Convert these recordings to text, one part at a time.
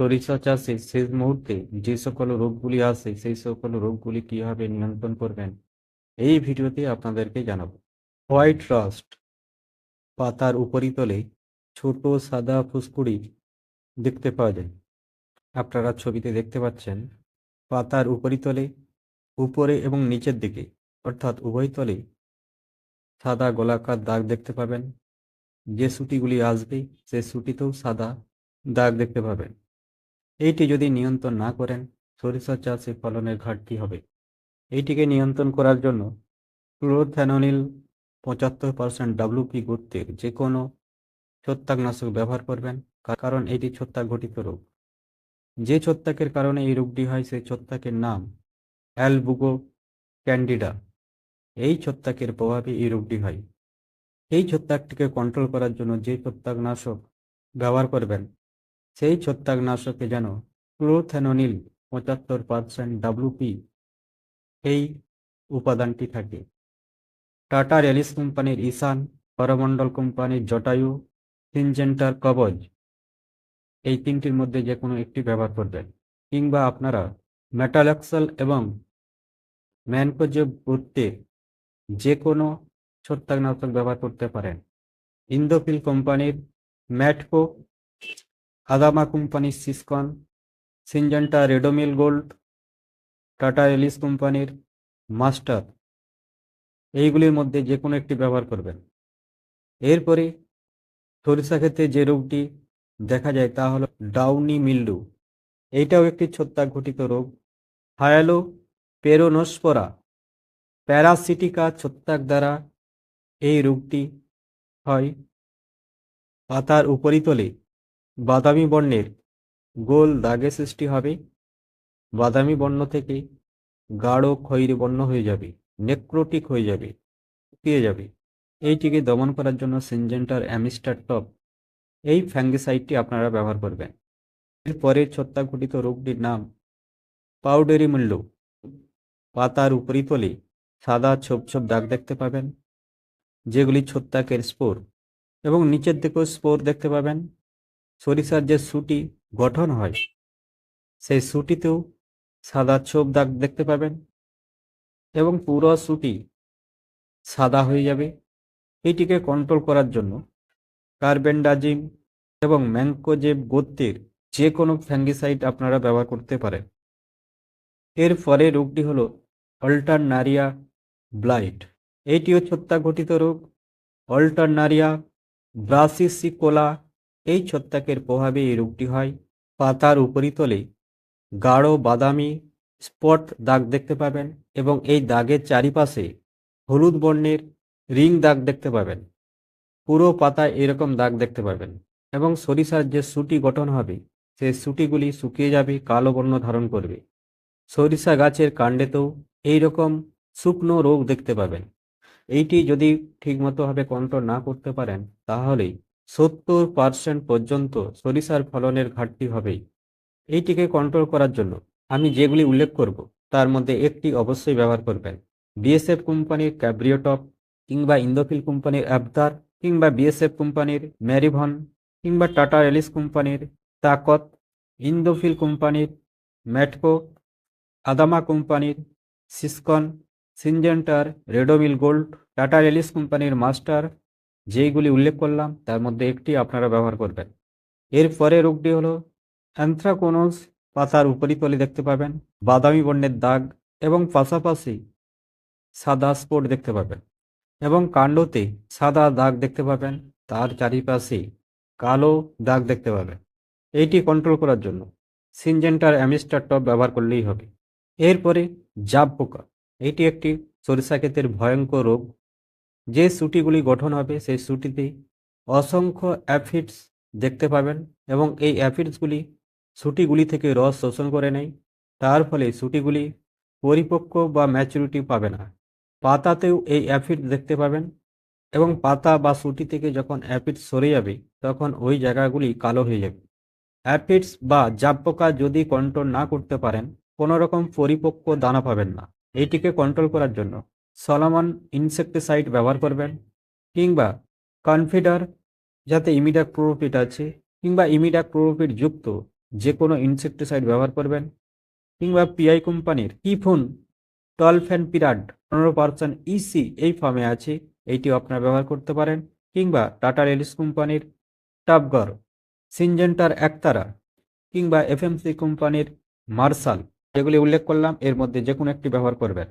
সরিষা চাষে শেষ মুহূর্তে যে সকল রোগগুলি আসে সেই সকল রোগগুলি কীভাবে নিয়ন্ত্রণ করবেন, এই ভিডিওতে আপনাদেরকে জানাব। হোয়াইট রাস্ট পাতার উপরিতলে ছোট সাদা ফুসকুড়ি দেখতে পাওয়া যায়। আপনারা ছবিতে দেখতে পাচ্ছেন পাতার উপরিতলে উপরে এবং নিচের দিকে, অর্থাৎ উভয় তলে সাদা গোলাকার দাগ দেখতে পাবেন। যে সুটিগুলি আসবে, সে সুটিতেও সাদা দাগ দেখতে পাবেন। এইটি যদি নিয়ন্ত্রণ না করেন সরিষা চাষে ফলনের ঘাটতি হবে? এইটিকে নিয়ন্ত্রণ করার জন্য ক্লোরোথ্যানোনিল পঁচাত্তর পার্সেন্ট ডাব্লুপি গোত্রের যে কোনো ছত্রাকনাশক ব্যবহার করবেন কারণ এটি ছত্রাক ঘটিত রোগ। যে ছত্রাকের কারণে এই রোগটি হয় সেই ছত্রাকের নাম অ্যালবুগো ক্যান্ডিডা। এই ছত্রাকের প্রভাবে এই রোগটি হয়। এই ছত্রাকটিকে কন্ট্রোল করার জন্য যে ছত্রাকনাশক ব্যবহার করবেন সেই ছত্রাকনাশকে যেন ক্লোরোথ্যানোনিল পঁচাত্তর পার্সেন্ট ডাব্লুপি এই উপাদানটি থাকে। টাটা রেলিস কোম্পানির ঈশান করমণ্ডল কোম্পানির জটায়ু সিনজেন্টার কবজ এই তিনটির মধ্যে যে কোনো একটি ব্যবহার করবেন। কিংবা আপনারা মেটালক্সাল এবং ম্যানকোজেব করতে যে কোনো ছত্রাকনাশক ব্যবহার করতে পারেন। ইন্দোফিল কোম্পানির ম্যাটকো আদামা কোম্পানির সিসকন সিনজেন্টা রেডোমিল গোল্ড টাটা এলিস কোম্পানির মাস্টার এইগুলির মধ্যে যে কোনো একটি ব্যবহার করবেন। এরপরে সরিষা ক্ষেত্রে যে রোগটি দেখা যায় তা হলো ডাউনি মিল্ডু। এইটাও একটি ছত্রাক ঘটিত রোগ। হায়ালো পেরোনোস্পোরা প্যারাসিটিকা ছত্রাক দ্বারা এই রোগটি হয়। পাতার উপরিতলে বাদামি বর্ণের গোল দাগের সৃষ্টি হবে। বাদামি বর্ণ থেকে গাঢ় খয়েরি বর্ণ হয়ে যাবে, নেক্রোটিক হয়ে যাবে, শুকিয়ে যাবে। এইটিকে দমন করার জন্য সিনজেন্টার অ্যামিস্টার টপ এই ফ্যাঙ্গিসাইডটি আপনারা ব্যবহার করবেন। এরপরে ছত্রাক ঘটিত রোগটির নাম পাউডারি মূল্য। পাতার উপরিতলে সাদা ছোপ ছোপ দাগ দেখতে পাবেন, যেগুলি ছত্রাকের স্পোর। এবং নিচের দিকেও স্পোর দেখতে পাবেন। সরিষার যে সুটি গঠন হয়, সেই সুটিতেও সাদা ছোপ দাগ দেখতে পাবেন এবং পুরো সুটি সাদা হয়ে যাবে। এটিকে কন্ট্রোল করার জন্য কার্বেন্ডাজিম এবং ম্যাঙ্কোজেব গোত্রের যে কোনো ফ্যাঙ্গিসাইড আপনারা ব্যবহার করতে পারেন। এর পরে রোগটি হলো অল্টারনারিয়া ব্লাইট এইটিও ছত্রাক ঘটিত রোগ। অল্টারনারিয়া ব্রাসিসিকোলা এই ছত্রাকের প্রভাবে এই রোগটি হয়। পাতার উপরিতলে গাঢ় বাদামি স্পট দাগ দেখতে পাবেন এবং এই দাগের চারিপাশে হলুদ বর্ণের রিং দাগ দেখতে পাবেন। পুরো পাতায় এরকম দাগ দেখতে পাবেন এবং সরিষার যে সুটি গঠন হবে, সে সুটিগুলি শুকিয়ে যাবে, কালো বর্ণ ধারণ করবে। সরিষা গাছের কাণ্ডেতেও এইরকম শুকনো রোগ দেখতে পাবেন। এইটি যদি ঠিকমতোভাবে কন্ট্রোল না করতে পারেন তাহলে সত্তর পার্সেন্ট পর্যন্ত সরিষার ফলনের ঘাটতি হবেই। এইটিকে কন্ট্রোল করার জন্য আমি যেগুলি উল্লেখ করব, তার মধ্যে একটি অবশ্যই ব্যবহার করবেন। বিএসএফ কোম্পানির ক্যাব্রিওটপ কিংবা ইন্দোফিল কোম্পানির অ্যাবদার কিংবা বিএসএফ কোম্পানির ম্যারিভন কিংবা টাটা এলিস কোম্পানির তাকত, ইন্দোফিল কোম্পানির ম্যাটকো, আদামা কোম্পানির সিসকন, সিনজেন্টার, রেডোমিল গোল্ড, টাটা এলিস কোম্পানির মাস্টার যেইগুলি উল্লেখ করলাম, তার মধ্যে একটি আপনারা ব্যবহার করবেন। এর এরপরে রোগটি হলো অ্যান্থ্রাকোনোস পাতার উপরিতলে দেখতে পাবেন, বাদামি বর্ণের দাগ এবং পাশাপাশি সাদা স্পট দেখতে পাবেন এবং কাণ্ডতে সাদা দাগ দেখতে পাবেন, তার চারিপাশে কালো দাগ দেখতে পাবেন। এইটি কন্ট্রোল করার জন্য সিনজেন্টার অ্যামিস্টার টপ ব্যবহার করলেই হবে। এরপরে জাব পোকা এটি একটি সরিষা ক্ষেতের ভয়ঙ্কর রোগ যে সুটিগুলি গঠন হবে, সেই সুটিতে অসংখ্য অ্যাফিডস দেখতে পাবেন এবং এই অ্যাফিডসগুলি সুটিগুলি থেকে রস শোষণ করে নেয়। তার ফলে সুটিগুলি পরিপক্ক বা ম্যাচুরিটি পাবে না। পাতাতেও এই অ্যাফিড দেখতে পাবেন এবং পাতা বা সুটি থেকে যখন অ্যাফিডস সরে যাবে, তখন ওই জায়গাগুলি কালো হয়ে যাবে। অ্যাফিডস বা জাব পোকা যদি কন্ট্রোল না করতে পারেন কোনো রকম পরিপক্ক দানা পাবেন না। এইটিকে কন্ট্রোল করার জন্য সলামন ইনসেকটিসাইড ব্যবহার করবেন কিংবা কনফিডার যাতে ইমিডাক প্রোপিট আছে কিংবা ইমিডাক প্রোপিট যুক্ত যে কোনো ইনসেকটিসাইড ব্যবহার করবেন কিংবা পিআই কোম্পানির কি ফোন টুয়েলভ অ্যান্ড পিরাড পনেরো পার্সেন্ট ইসি এই ফর্মে আছে এইটি আপনারা ব্যবহার করতে পারেন কিংবা টাটা রেলিস কোম্পানির টাপগর সিনজেন্টার একতারা কিংবা এফএমসি কোম্পানির মার্শাল যেগুলি উল্লেখ করলাম, এর মধ্যে যে কোনো একটি ব্যবহার করবেন।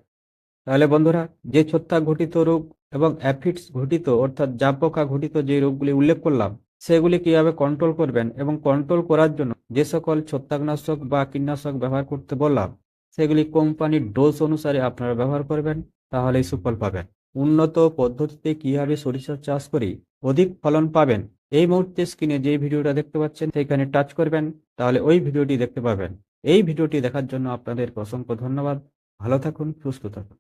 তাহলে বন্ধুরা, যে ছত্রাক ঘটিত রোগ এবং অ্যাফিডস ঘটিত, অর্থাৎ জাপ পোকা ঘটিত যে রোগগুলি উল্লেখ করলাম, সেগুলি কীভাবে কন্ট্রোল করবেন এবং কন্ট্রোল করার জন্য যে সকল ছত্রাকনাশক বা কীটনাশক ব্যবহার করতে বললাম, সেগুলি কোম্পানির ডোজ অনুসারে আপনারা ব্যবহার করবেন, তাহলেই সুফল পাবেন। উন্নত পদ্ধতিতে কীভাবে সরিষা চাষ করি, অধিক ফলন পাবেন, এই মুহূর্তে স্ক্রিনে যে ভিডিওটা দেখতে পাচ্ছেন, সেখানে টাচ করবেন, তাহলে ওই ভিডিওটি দেখতে পাবেন। এই ভিডিওটি দেখার জন্য আপনাদের অসংখ্য ধন্যবাদ। ভালো থাকুন, সুস্থ থাকুন।